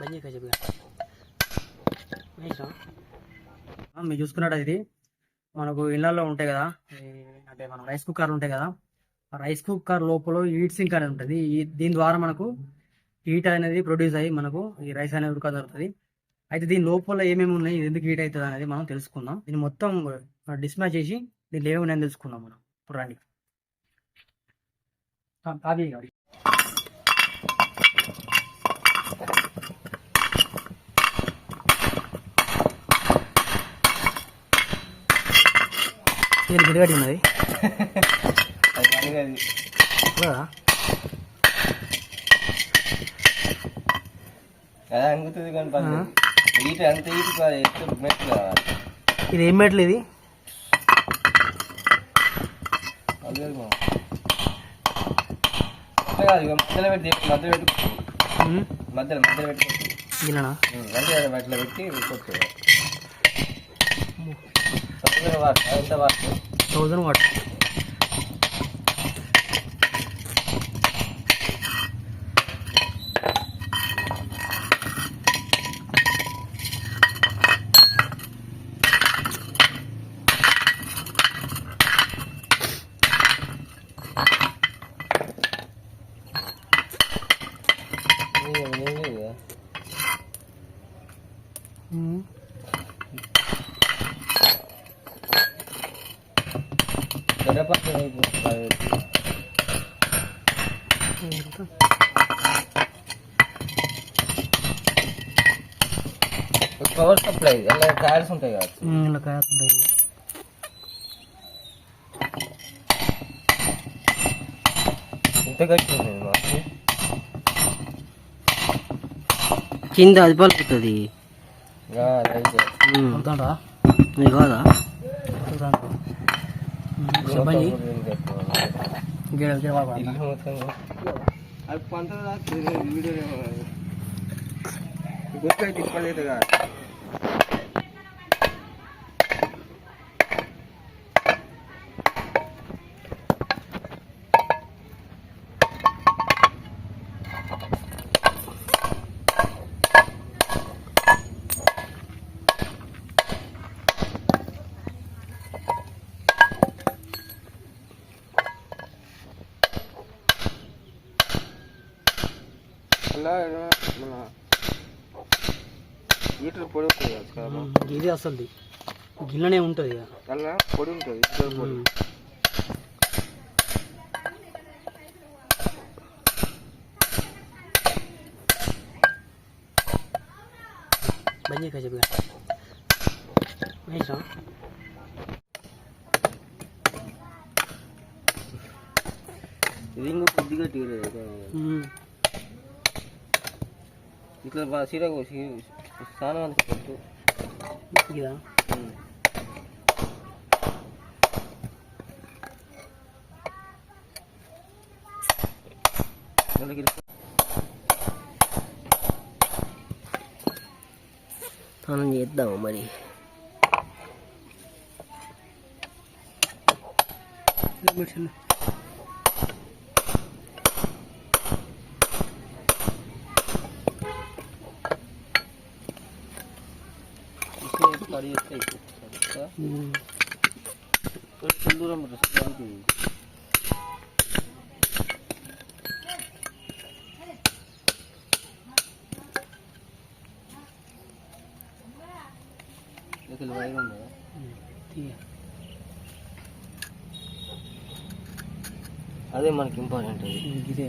బంద్ చేయక మీరు చూసుకున్నట్టు ఇది మనకు ఇళ్ళలో ఉంటాయి కదా అంటే మనం రైస్ కుక్కర్లు ఉంటాయి కదా రైస్ కుక్కర్ లోపల హీట్ సింక్ అనేది ఉంటుంది. ఈ దీని ద్వారా మనకు హీట్ అనేది ప్రొడ్యూస్ అయ్యి మనకు ఈ రైస్ అనేది ఉడక జరుగుతుంది అయితే దీని లోపల ఏమేమి ఉన్నాయి ఇది ఎందుకు హీట్ అవుతుంది అనేది మనం తెలుసుకుందాం. దీన్ని మొత్తం డిస్మాచ్ చేసి దీంట్లో ఏమి ఉన్నాయని తెలుసుకుందాం మనం. ఇప్పుడు రండి. ఆ, కదా అది అంగుతుంది కానీ ఈట అంత ఈట కాదు కావాలి. ఇది ఏం మెట్లు ఇది? కాదు ఇక మధ్యలో పెట్టి మధ్యలో మధ్యలో మధ్యలో పెట్టి మధ్యలో थाउज़ेंड वाट Mm-hmm. ఎంత? పవర్ సప్లై అలా కాయల్స్ ఉంటాయి కదా ఇలా కాకుండా ఇంత గట్టి ఉంది మాకు కింద అది పలుకుతుంది కాదా ಬನ್ನಿ ಗಿಡ ಗಿಡ ಅದು ಪಂದ್ರ ವಿಡಿಯೋ ಗೊತ್ತಾಯ್ತು ಇಪ್ಪತ್ತೈದು అలా మన పొడి ఉంటుంది కదా ఇది అసలు గిన్నెనే ఉంటుంది ఇక. అలా పొడి ఉంటుంది హీటర్ పొడి. ఉమ్. బంద్ చేయక చెప్పు వేసా ఇది ఇంకా కొద్దిగా తీయలేదు ఇట్లా బాగా సీరకు స్నానం అంత పెట్టు ఇదా వాళ్ళకి స్నానం చేద్దాము మరి. మెడిసిన్ కడి చేస్తే అయిపోతుంది కొంచెం దూరం పెట్టు స్నానానికి. ఇక్కడ వైర్ ఉందా తీయ అదే మనకి ఇంపార్టెంట్ అది ఇదే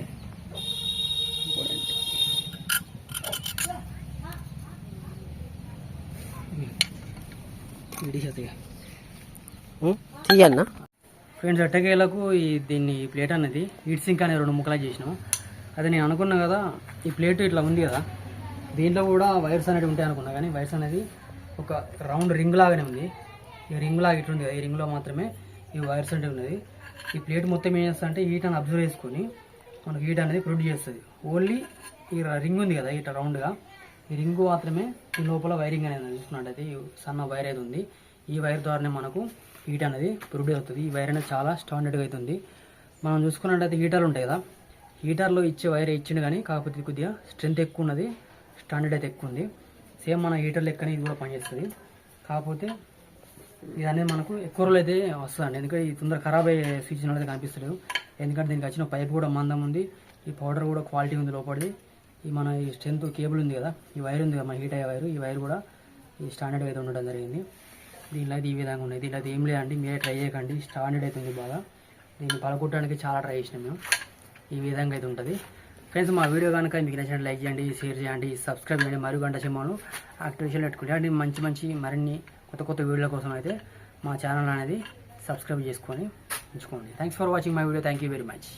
తీయన్నా? ఫ్రెండ్స్ ఎట్టకేలకు ఈ దీన్ని ఈ ప్లేట్ అనేది హీట్ సింక్ అనే రెండు ముక్కలా చేసినాం. అదే నేను అనుకున్నా కదా ఈ ప్లేట్ ఇట్లా ఉంది కదా దీంట్లో కూడా వైర్స్ అనేవి ఉంటాయి అనుకున్నా కానీ వైర్స్ అనేది ఒక రౌండ్ రింగ్ లాగానే ఉంది. ఈ రింగ్ లాగా ఇట్లా ఉంది కదా ఈ రింగ్లో మాత్రమే ఈ వైర్స్ అనేవి ఉన్నది. ఈ ప్లేట్ మొత్తం ఏం చేస్తా అంటే హీట్ అని అబ్జర్వ్ చేసుకొని మనకు హీట్ అనేది ప్రొడ్యూస్ చేస్తుంది. ఓన్లీ ఈ రింగ్ ఉంది కదా ఇట్లా రౌండ్గా. రింగ్ మాత్రమే ఈ లోపల వైరింగ్ అనేది చూసుకున్నట్టయితే ఈ సన్న వైర్ అయితే ఉంది. ఈ వైర్ ద్వారానే మనకు హీట్ అనేది ప్రొడ్యూస్ అవుతుంది ఈ వైర్ అనేది చాలా స్టాండర్డ్గా అవుతుంది. మనం చూసుకున్నట్టయితే హీటర్లు ఉంటాయి కదా. హీటర్లో ఇచ్చే వైర్ ఇచ్చిండు కానీ కాకపోతే ఇది కొద్దిగా స్ట్రెంత్ ఎక్కువ ఉన్నది. స్టాండర్డ్ అయితే ఎక్కువ ఉంది. సేమ్ మన హీటర్ లెక్కనే ఇది కూడా పనిచేస్తుంది. కాకపోతే ఇది అనేది మనకు ఎక్కువ రోజులు అయితే వస్తుందండి. ఎందుకంటే ఈ తొందర ఖరాబ్ అయ్యే స్విచ్ అయితే కనిపిస్తలేదు. ఎందుకంటే దీనికి వచ్చిన పైప్ కూడా మందం ఉంది. ఈ పౌడర్ కూడా క్వాలిటీ ఉంది లోపలిది. ఈ మన ఈ స్ట్రెంత్ కేబుల్ ఉంది కదా ఈ వైర్ ఉంది కదా మన హీట్ అయ్యే వైర్ ఈ వైర్ కూడా ఈ స్టాండర్డ్ అయితే ఉండడం జరిగింది. దీనిలో అయితే ఈ విధంగా ఉన్నాయి. దీనిలో ఏం లేదండి మీరే ట్రై చేయకండి. స్టాండర్డ్ అయితే ఉంది బాగా. దీన్ని పలకొట్టడానికి చాలా ట్రై చేసినాం మేము. ఈ విధంగా అయితే ఉంటుంది. ఫ్రెండ్స్ మా వీడియో కనుక మీకు నచ్చినట్టు లైక్ చేయండి షేర్ చేయండి సబ్స్క్రైబ్ చేయండి. మరియు గంట సింహాను యాక్టివేషన్ పెట్టుకుంటే అంటే మంచి మంచి మరిన్ని కొత్త కొత్త వీడియోల కోసం అయితే మా ఛానల్ అనేది సబ్స్క్రైబ్ చేసుకొని ఉంచుకోండి. Thanks for watching my video thank you very much